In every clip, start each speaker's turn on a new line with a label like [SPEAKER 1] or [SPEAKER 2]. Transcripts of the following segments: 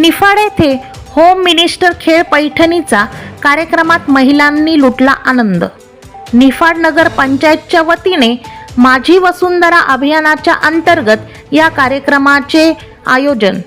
[SPEAKER 1] निफाड येथे home minister खेळ पैठणीचा कार्यक्रमात महिलांनी लुटला आनंद. निफाड नगर पंचायतच्या वतीने माझी वसुंधरा अभियानाच्या अंतर्गत या कार्यक्रमाचे आयोजन.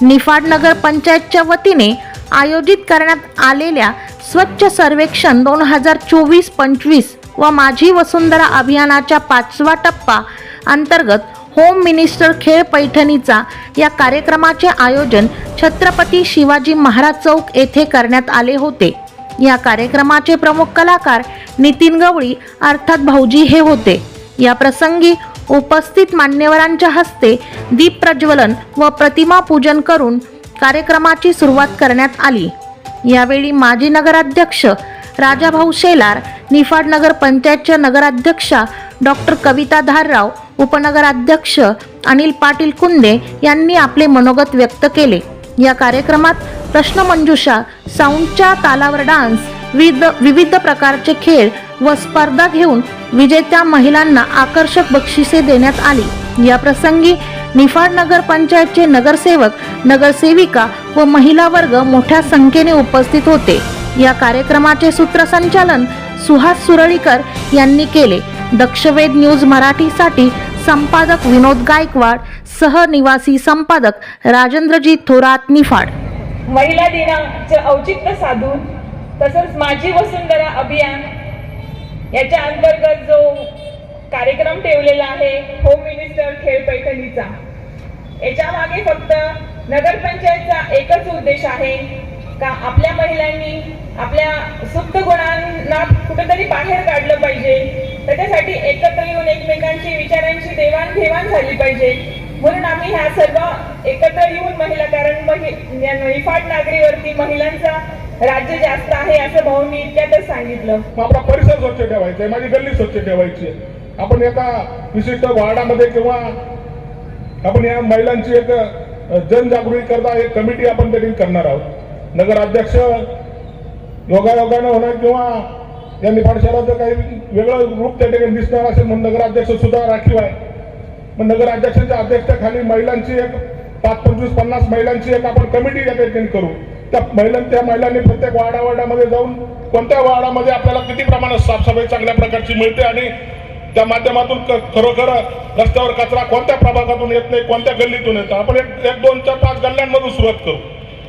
[SPEAKER 1] निफाड नगर पंचायतच्या वतीने आयोजित करण्यात आलेल्या स्वच्छ सर्वेक्षण दोन हजार चोवीस पंचवीस व माझी वसुंधरा अभियानाच्या पाचवा टप्पा अंतर्गत होम मिनिस्टर खेळ पैठणीचा या कार्यक्रमाचे आयोजन छत्रपती शिवाजी महाराज चौक येथे करण्यात आले होते. या कार्यक्रमाचे प्रमुख कलाकार नितीन गवळी अर्थात भाऊजी हे होते. या प्रसंगी उपस्थित मान्यवरांच्या हस्ते दीप प्रज्वलन व प्रतिमा पूजन करून कार्यक्रमाची सुरुवात करण्यात आली. यावेळी माजी नगराध्यक्ष राजाभाऊ शेलार निफाड नगर पंचायतच्या नगराध्यक्षा डॉक्टर कविता धारराव उपनगराध्यक्ष अनिल पाटील कुंदे यांनी आपले मनोगत व्यक्त केले. या कार्यक्रमात प्रश्नमंजुषा साऊंडच्या तालावर डान्स विविध विविध प्रकारचे खेळ व स्पर्धा घेऊन विजेत्या महिलांना आकर्षक बक्षिसे देण्यात आली. या प्रसंगी निफाड नगर पंचायतचे नगरसेवक नगरसेविका व महिला वर्ग मोठ्या संख्येने उपस्थित होते. या कार्यक्रमाचे सूत्रसंचालन सुहास सुरळीकर यांनी केले. दक्षवेद न्यूज मराठीसाठी संपादक विनोद गायकवाड सहनिवासी संपादक राजेंद्रजी थोरात निफाड.
[SPEAKER 2] महिला दिनाचे औचित्य साधून तसंच माझी वसुंधरा अभियान याच्या अंतर्गत जो कार्यक्रम ठेवलेला आहे होम मिनिस्टर खेळ पैठणीचा. याच्या मागे फक्त नगरपंचायतचा एकच उद्देश आहे का आपल्या महिलांनी आपल्या सुप्त गुणांना कुठेतरी बाहेर काढलं पाहिजे. त्याच्यासाठी एकमेकांची विचारांची देवाणघेवाण झाली पाहिजे. म्हणून आम्ही ह्या सर्व एकत्र येऊन महिला कारण महि- निफाड नागरीवरती महिलांचा राज्य जास्त आहे असं भाऊंनी इतक्यातच सांगितलं.
[SPEAKER 3] आपला परिसर स्वच्छ ठेवायचा आहे माझी गल्ली स्वच्छ ठेवायची आहे. आपण एका विशिष्ट वार्डामध्ये किंवा आपण या महिलांची एक जनजागृती करता एक कमिटी आपण त्या करणार आहोत. नगराध्यक्ष योगायोगानं होणार किंवा या निफाड शहराचं काही वेगळं रूप त्या ठिकाणी दिसणार असेल. म्हणून नगराध्यक्ष सुद्धा राखीव आहे. मग नगराध्यक्षांच्या अध्यक्षतेखाली महिलांची एक पाच पंचवीस पन्नास महिलांची एक आपण कमिटी या ठिकाणी करू. त्या महिलां त्या महिलांनी प्रत्येक वाडा वार्डामध्ये जाऊन कोणत्या वार्डामध्ये आपल्याला किती प्रमाणात साफसफाई चांगल्या प्रकारची मिळते आणि त्या माध्यमातून खरोखर रस्त्यावर कचरा कोणत्या प्रभागातून येत नाही कोणत्या गल्लीतून येतो आपण एक एक दोन चार पाच गल्ल्यांमधून सुरुवात करू.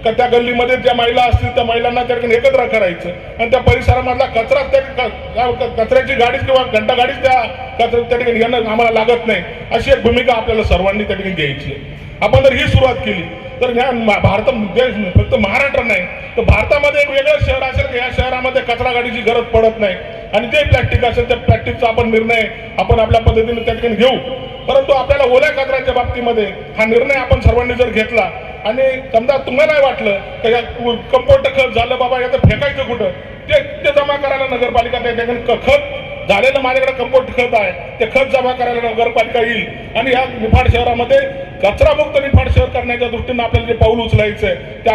[SPEAKER 3] का त्या गल्लीमध्ये ज्या महिला असतील त्या महिलांना त्या ठिकाणी एकत्र करायचं. आणि त्या परिसरामधला कचरा त्या कचऱ्याची गाडी किंवा घंटा गाडीच त्या कचरा त्या ठिकाणी येणं आम्हाला लागत नाही. अशी एक भूमिका आपल्याला सर्वांनी त्या ठिकाणी घ्यायची आपण जर ही सुरुवात केली तर ह्या भारत देश फक्त महाराष्ट्र नाही तर भारतामध्ये एक वेगळं शहर असेल की या शहरामध्ये कचरा गाडीची गरज पडत नाही. आणि जे प्लॅस्टिक असेल त्या प्लॅस्टिकचा आपण निर्णय आपण आपल्या पद्धतीने त्या ठिकाणी घेऊ. परंतु आपल्याला ओल्या कचऱ्याच्या बाबतीमध्ये हा निर्णय आपण सर्वांनी जर घेतला आणि समजा तुम्हाला वाटलं तर या कंपोस्ट खत झालं बाबा याचं फेकायचं कुठं? ते ते जमा करायला नगरपालिका त्या ठिकाणी खत झालेलं माझ्याकडे कंपोस्ट खत आहे. ते खत जमा करायला नगरपालिका येईल. आणि या निफाड शहरामध्ये कचरामुक्त निफाड शहर करण्याच्या दृष्टीनं आपल्याला जे पाऊल उचलायचं आहे त्या